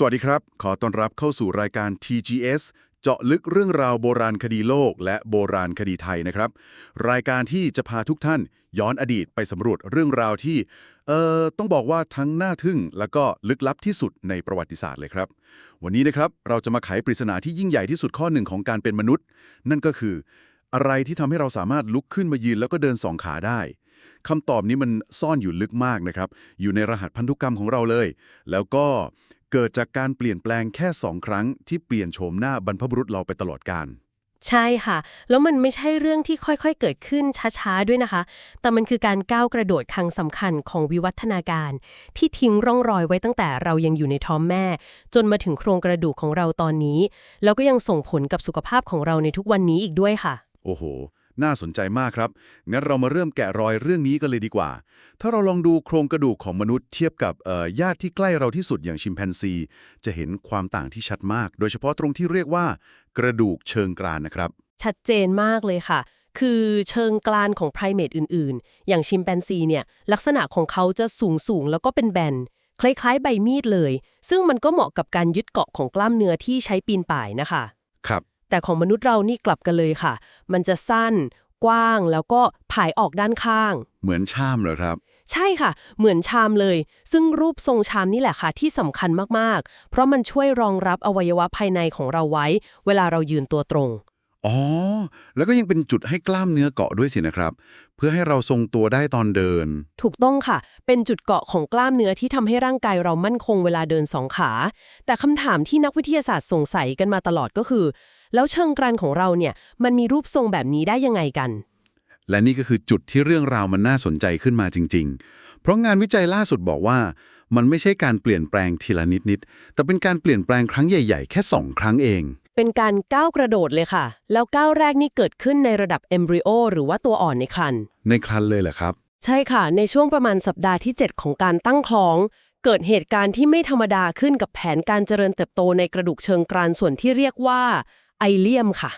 สวัสดีครับ ขอต้อนรับเข้าสู่รายการ TGS เจาะลึกเรื่องราวโบราณคดีโลก และโบราณคดีไทยนะครับ รายการที่จะพาทุกท่านย้อนอดีตไปสำรวจเรื่องราวที่ เอ่อ ต้องบอกว่าทั้งน่าทึ่ง และก็ลึกลับที่สุดในประวัติศาสตร์เลยครับ วันนี้นะครับ เราจะมาไขปริศนาที่ยิ่งใหญ่ที่สุดข้อหนึ่งของการเป็นมนุษย์ นั่นก็คือ อะไรที่ทำให้เราสามารถลุกขึ้นมายืนแล้วก็เดินสองขาได้คำตอบนี้มันซ่อนอยู่ลึกมากนะครับ อยู่ในรหัสพันธุกรรมของเราเลย แล้วก็ เกิดจากการเปลี่ยนแปลงแค่สองครั้งที่เปลี่ยนโฉมหน้าบรรพบุรุษเราไปตลอดกาลใช่ค่ะ แล้วมันไม่ใช่เรื่องที่ค่อยๆ เกิดขึ้นช้าๆ ด้วยนะคะ แต่มันคือการก้าวกระโดดครั้งสำคัญของวิวัฒนาการ ที่ทิ้งร่องรอยไว้ตั้งแต่เรายังอยู่ในท้องแม่ จนมาถึงโครงกระดูกของเราตอนนี้ แล้วก็ยังส่งผลกับสุขภาพของเราในทุกวันนี้อีกด้วยค่ะ โอ้โห น่าสนใจมากครับ งั้นเรามาเริ่มแกะรอยเรื่องนี้กันเลยดีกว่า ถ้าเราลองดูโครงกระดูกของมนุษย์เทียบกับเอ่อญาติที่ใกล้เราที่สุดอย่างชิมแปนซี จะเห็นความต่างที่ชัดมาก โดยเฉพาะตรงที่เรียกว่า กระดูกเชิงกรานนะครับ ชัดเจนมากเลยค่ะ คือเชิงกรานของไพรเมตอื่น ๆ อย่างชิมแปนซีเนี่ยลักษณะของเขาจะสูงสูงๆแล้วก็เป็นแบนคล้ายๆ ใบมีดเลย ซึ่งมันก็เหมาะกับการยึดเกาะของกล้ามเนื้อที่ใช้ปีนป่ายนะคะ ครับ แต่ของมนุษย์เรานี่กลับกันเลยค่ะ มันจะสั้น กว้างแล้วก็ผายออกด้านข้าง เหมือนชามเหรอครับ ใช่ค่ะ เหมือนชามเลย ซึ่งรูปทรงชามนี่แหละค่ะที่สำคัญมากๆ เพราะมันช่วยรองรับอวัยวะภายในของเราไว้ เวลาเรายืนตัวตรง อ๋อ แล้วก็ยังเป็นจุดให้กล้ามเนื้อเกาะด้วยสินะครับ เพื่อให้เราทรงตัวได้ตอนเดิน ถูกต้องค่ะ เป็นจุดเกาะของกล้ามเนื้อที่ทำให้ร่างกายเรามั่นคงเวลาเดินสองขา แต่คำถามที่นักวิทยาศาสตร์สงสัยกันมาตลอดก็คือ แล้วเชิงกรานของเราเนี่ยมันมีรูปทรงแบบนี้ได้ยังไงกัน และนี่ก็คือจุดที่เรื่องราวมันน่าสนใจขึ้นมาจริง ๆ เพราะงานวิจัยล่าสุดบอกว่า มันไม่ใช่การเปลี่ยนแปลงทีละนิดๆแต่เป็นการเปลี่ยนแปลงครั้งใหญ่ ๆ แค่สองครั้งเอง เป็นการก้าวกระโดดเลยค่ะ แล้วก้าวแรกนี่เกิดขึ้นในระดับเอมบริโอหรือว่าตัวอ่อนในครรภ์ในครันเลยเหรอครับ ใช่ค่ะ ในช่วงประมาณสัปดาห์ที่ 7 ของการตั้งคล้องเกิดเหตุการณ์ที่ไม่ธรรมดาขึ้นกับแผนการเจริญเติบโตในกระดูกเชิงกรานส่วนที่เรียกว่า ไอเลียมค่ะ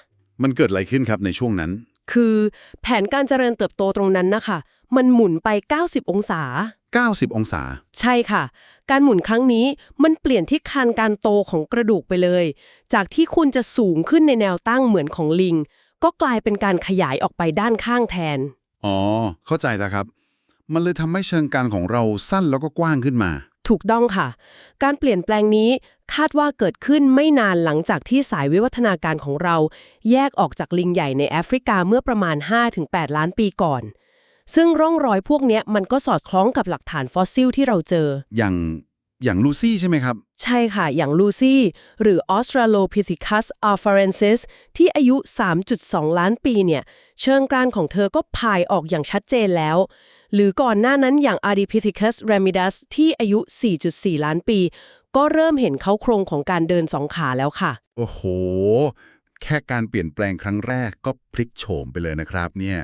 มันเกิดอะไรขึ้นครับในช่วงนั้น คือแผนการเจริญเติบโตตรงนั้นนะคะมันหมุนไป 90 องศา 90 องศา ใช่ค่ะ การหมุนครั้งนี้มันเปลี่ยนทิศทางการโตของกระดูกไปเลย จากที่คุณจะสูงขึ้นในแนวตั้งเหมือนของลิง ก็กลายเป็นการขยายออกไปด้านข้างแทน อ๋อ เข้าใจแล้วครับ มันเลยทำให้เชิงกรานของเราสั้นแล้วก็กว้างขึ้นมา ถูกต้องค่ะ การเปลี่ยนแปลงนี้ คาดว่าเกิดขึ้นไม่นานหลังจากที่สายวิวัฒนาการของเรา แยกออกจากลิงใหญ่ในแอฟริกาเมื่อประมาณ 5-8 ล้านปีก่อน ซึ่งร่องรอยพวกเนี้ยมันก็สอดคล้องกับหลักฐานฟอสซิลที่เราเจอ อย่างอย่างลูซี่ใช่ไหมครับ ใช่ค่ะ อย่างลูซี่ หรือ Australopithecus afarensis ที่อายุ 3.2 ล้านปีเนี่ย เชิงกรานของเธอก็พายออกอย่างชัดเจนแล้ว หรือก่อนหน้านั้นอย่าง Ardipithecus ramidus ที่อายุ 4.4 ล้านปี ก็เริ่มเห็นเขาโครงของการเดินสองขาแล้วค่ะ โอ้โห แค่การเปลี่ยนแปลงครั้งแรกก็พลิกโฉมไปเลยนะครับเนี่ย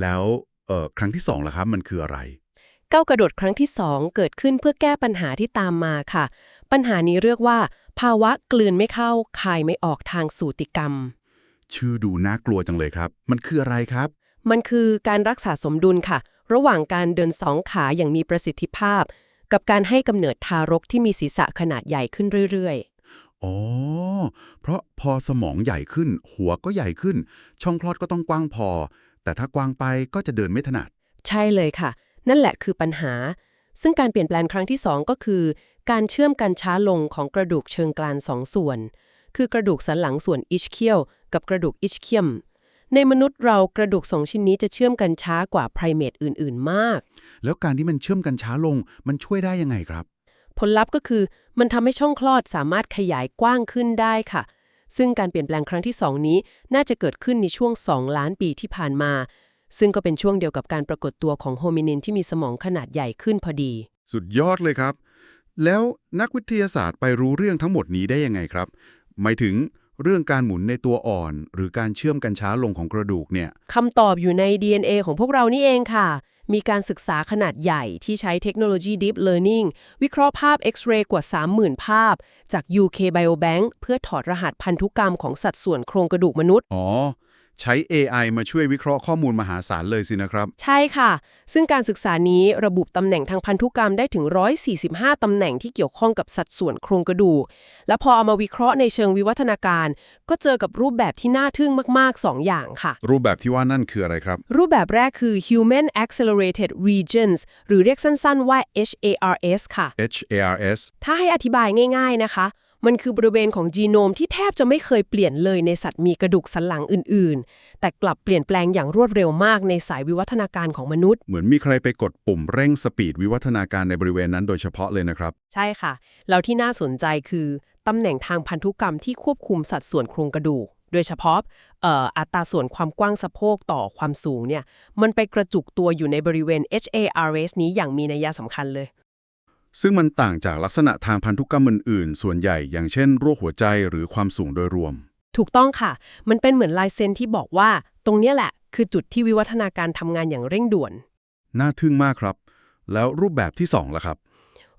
แล้วเอ่อครั้งที่สองล่ะครับมันคืออะไร ก้าวกระโดดครั้งที่2เกิดขึ้นเพื่อแก้ปัญหาที่ตามมาค่ะ ปัญหานี้เรียกว่า ภาวะกลืนไม่เข้าคายไม่ออกทางสูติกรรม ชื่อดูน่ากลัวจังเลยครับ มันคืออะไรครับ มันคือการรักษาสมดุลค่ะ ระหว่างการเดินสองขาอย่างมีประสิทธิภาพ กับการให้กำเนิดทารกที่มีศีรษะขนาดใหญ่ขึ้นเรื่อยอ๋อ เพราะพอสมองใหญ่ขึ้น หัวก็ใหญ่ขึ้น ช่องคลอดก็ต้องกว้างพอ แต่ถ้ากว้างไปก็จะเดินไม่ถนัดๆใช่เลยค่ะ นั่นแหละคือปัญหา ซึ่งการเปลี่ยนแปลงครั้งที่ 2 ก็คือ การเชื่อมกันช้าลงของกระดูกเชิงกรานสองส่วน คือกระดูกสันหลังส่วนอิชเคียวกับกระดูกอิชเคียม ในมนุษย์เรากระดูกสองชิ้นนี้จะเชื่อมกันช้ากว่าไพรเมตอื่น ๆ มาก แล้วการที่มันเชื่อมกันช้าลงมันช่วยได้ยังไงครับ ผลลัพธ์ก็คือมันทำให้ช่องคลอดสามารถขยายกว้างขึ้นได้ค่ะ ซึ่งการเปลี่ยนแปลงครั้งที่ 2 นี้น่าจะเกิดขึ้นในช่วง 2 ล้านปีที่ผ่านมา ซึ่งก็เป็นช่วงเดียวกับการปรากฏตัวของโฮมินินที่มีสมองขนาดใหญ่ขึ้นพอดี สุดยอดเลยครับ แล้วนักวิทยาศาสตร์ไปรู้เรื่องทั้งหมดนี้ได้ยังไงครับ หมายถึง เรื่องการหมุนในตัวอ่อน หรือการเชื่อมกันช้าลงของกระดูกเนี่ยคำตอบอยู่ใน DNA ของพวกเรานี่เองค่ะ มีการศึกษาขนาดใหญ่ที่ใช้เทคโนโลยี Deep Learning วิเคราะห์ภาพ X-ray กว่า 30,000 ภาพ จาก UK Biobank เพื่อถอดรหัสพันธุกรรมของสัดส่วนโครงกระดูกมนุษย์ อ๋อ ใช้ AI มาช่วยวิเคราะห์ข้อมูลมหาศาลเลยสินะครับ ใช่ค่ะ ซึ่งการศึกษานี้ระบุตำแหน่งทางพันธุกรรมได้ถึง 145 ตำแหน่งที่เกี่ยวข้องกับสัดส่วนโครงกระดูก และพอเอามาวิเคราะห์ในเชิงวิวัฒนาการ ก็เจอกับรูปแบบที่น่าทึ่งมาก ๆ 2 อย่างค่ะ รูปแบบที่ว่านั่นคืออะไรครับ รูปแบบแรกคือ Human Accelerated Regions หรือเรียกสั้น ๆ ว่า HARS ค่ะ HARS ถ้าให้อธิบายง่าย ๆ นะคะ มันคือบริเวณของจีโนมที่แทบจะไม่เคยเปลี่ยนเลยในสัตว์มีกระดูกสันหลังอื่น ๆ แต่กลับเปลี่ยนแปลงอย่างรวดเร็วมากในสายวิวัฒนาการของมนุษย์ เหมือนมีใครไปกดปุ่มเร่งสปีดวิวัฒนาการในบริเวณนั้นโดยเฉพาะเลยนะครับ ใช่ค่ะ แล้วที่น่าสนใจคือตำแหน่งทางพันธุกรรมที่ควบคุมสัดส่วนโครงกระดูก โดยเฉพาะเอ่ออัตราส่วนความกว้างสะโพกต่อความสูงเนี่ย มันไปกระจุกตัวอยู่ในบริเวณ HARS นี้อย่างมีนัยสำคัญเลย ซึ่งมันต่างจากลักษณะทางพันธุกรรมอื่นๆ ส่วนใหญ่อย่างเช่นโรคหัวใจหรือความสูงโดยรวม ถูกต้องค่ะ มันเป็นเหมือนลายเซ็นที่บอกว่า ตรงเนี้ยแหละ คือจุดที่วิวัฒนาการทำงานอย่างเร่งด่วน น่าทึ่งมากครับ แล้วรูปแบบที่สองล่ะครับ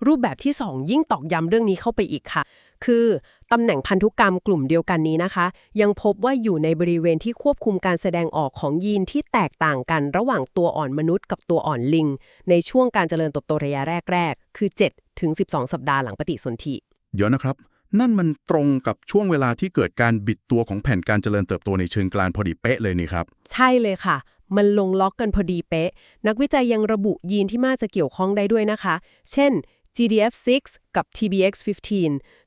รูปแบบที่ 2 ยิ่งตอกย้ำเรื่องนี้เข้าไปอีกค่ะ คือ ตำแหน่งพันธุกรรมกลุ่มเดียวกันนี้นะคะ ยังพบว่าอยู่ในบริเวณที่ควบคุมการแสดงออกของยีนที่แตกต่างกันระหว่างตัวอ่อนมนุษย์กับตัวอ่อนลิง ในช่วงการเจริญเติบโตระยะแรกๆ คือ 7 ถึง 12 สัปดาห์หลังปฏิสนธิ เดี๋ยวนะครับ นั่นมันตรงกับช่วงเวลาที่เกิดการบิดตัวของแผ่นการเจริญเติบโตในเชิงกรานพอดีเป๊ะเลยนี่ครับ ใช่เลยค่ะมันลงล็อกกันพอดีเป๊ะ นักวิจัยยังระบุยีนที่มาจะเกี่ยวข้องได้ด้วยนะคะ เช่น GDF6 กับ TBX15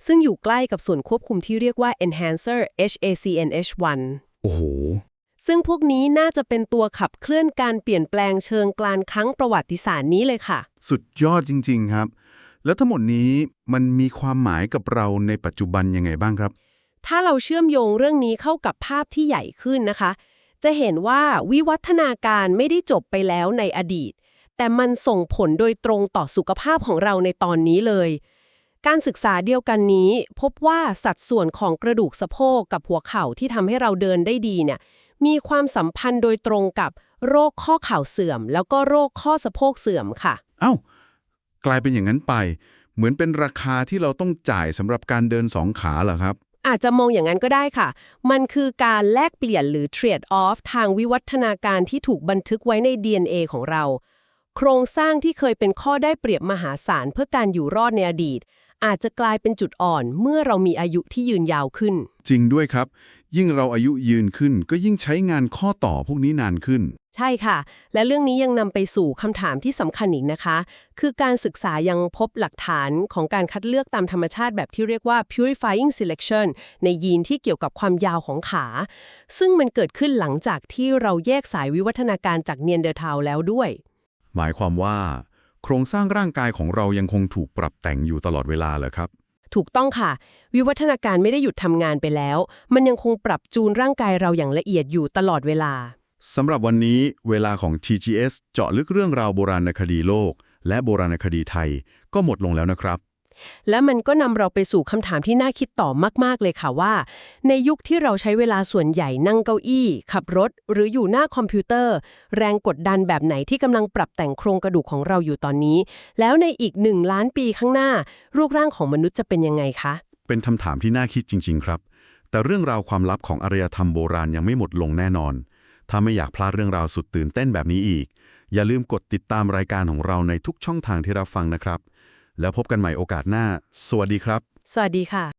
ซึ่งอยู่ใกล้กับส่วนควบคุมที่เรียกว่า enhancer HACNH1 โอ้โห ซึ่งพวกนี้น่าจะเป็นตัวขับเคลื่อนการเปลี่ยนแปลงเชิงกลานครั้งประวัติศาสตร์นี้เลยค่ะ สุดยอดจริง ๆ ครับ แล้วทั้งหมดนี้มันมีความหมายกับเราในปัจจุบันยังไงบ้างครับ ถ้าเราเชื่อมโยงเรื่องนี้เข้ากับภาพที่ใหญ่ขึ้นนะคะ จะเห็นว่าวิวัฒนาการไม่ได้จบไปแล้วในอดีต แต่มันส่งผลโดยตรงต่อสุขภาพของเราในตอนนี้เลย การศึกษาเดียวกันนี้ พบว่าสัดส่วนของกระดูกสะโพกกับหัวเข่าที่ทำให้เราเดินได้ดีเนี่ยมีความสัมพันธ์โดยตรงกับโรคข้อเข่าเสื่อม แล้วก็โรคข้อสะโพกเสื่อมค่ะ เอ้ากลายเป็นอย่างนั้นไป เหมือนเป็นราคาที่เราต้องจ่ายสำหรับการเดินสองขาเหรอครับ อาจจะมองอย่างนั้นก็ได้ค่ะ มันคือการแลกเปลี่ยนหรือ trade off ทางวิวัฒนาการที่ถูกบันทึกไว้ใน DNA ของเรา โครงสร้างที่เคยเป็นข้อได้เปรียบมหาศาลเพื่อการอยู่รอดในอดีต อาจจะกลายเป็นจุดอ่อนเมื่อเรามีอายุที่ยืนยาวขึ้น จริงด้วยครับ ยิ่งเราอายุยืนขึ้น ก็ยิ่งใช้งานข้อต่อพวกนี้นานขึ้น ใช่ค่ะ และเรื่องนี้ยังนำไปสู่คำถามที่สำคัญอีกนะคะ คือการศึกษายังพบหลักฐานของการคัดเลือกตามธรรมชาติแบบที่เรียกว่า purifying selection ในยีนที่เกี่ยวกับความยาวของขา ซึ่งมันเกิดขึ้นหลังจากที่เราแยกสายวิวัฒนาการจากเนียนเดอร์ทาวแล้วด้วย หมายความว่า โครงสร้างร่างกายของเรายังคงถูกปรับแต่งอยู่ตลอดเวลาเหรอครับ ถูกต้องค่ะ วิวัฒนาการไม่ได้หยุดทำงานไปแล้ว มันยังคงปรับจูนร่างกายเราอย่างละเอียดอยู่ตลอดเวลาสำหรับวันนี้เวลาของ TGS เจาะลึกเรื่องราวโบราณคดีโลก และโบราณคดีไทย ก็หมดลงแล้วนะครับ และมันก็นำเราไปสู่คำถามที่น่าคิดต่อมากๆเลยค่ะว่า ในยุคที่เราใช้เวลาส่วนใหญ่นั่งเก้าอี้ ขับรถ หรืออยู่หน้าคอมพิวเตอร์ แรงกดดันแบบไหนที่กำลังปรับแต่งโครงกระดูกของเราอยู่ตอนนี้ แล้วในอีกหนึ่งล้านปีข้างหน้า รูปร่างของมนุษย์จะเป็นยังไงคะ เป็นคำถามที่น่าคิดจริง ๆ ครับ แต่เรื่องราวความลับของอารยธรรมโบราณยังไม่หมดลงแน่นอน ถ้าไม่อยากพลาดเรื่องราวสุดตื่นเต้นแบบนี้อีก อย่าลืมกดติดตามรายการของเราในทุกช่องทางที่รับฟังนะครับ แล้วพบกันใหม่โอกาสหน้า สวัสดีครับ สวัสดีค่ะ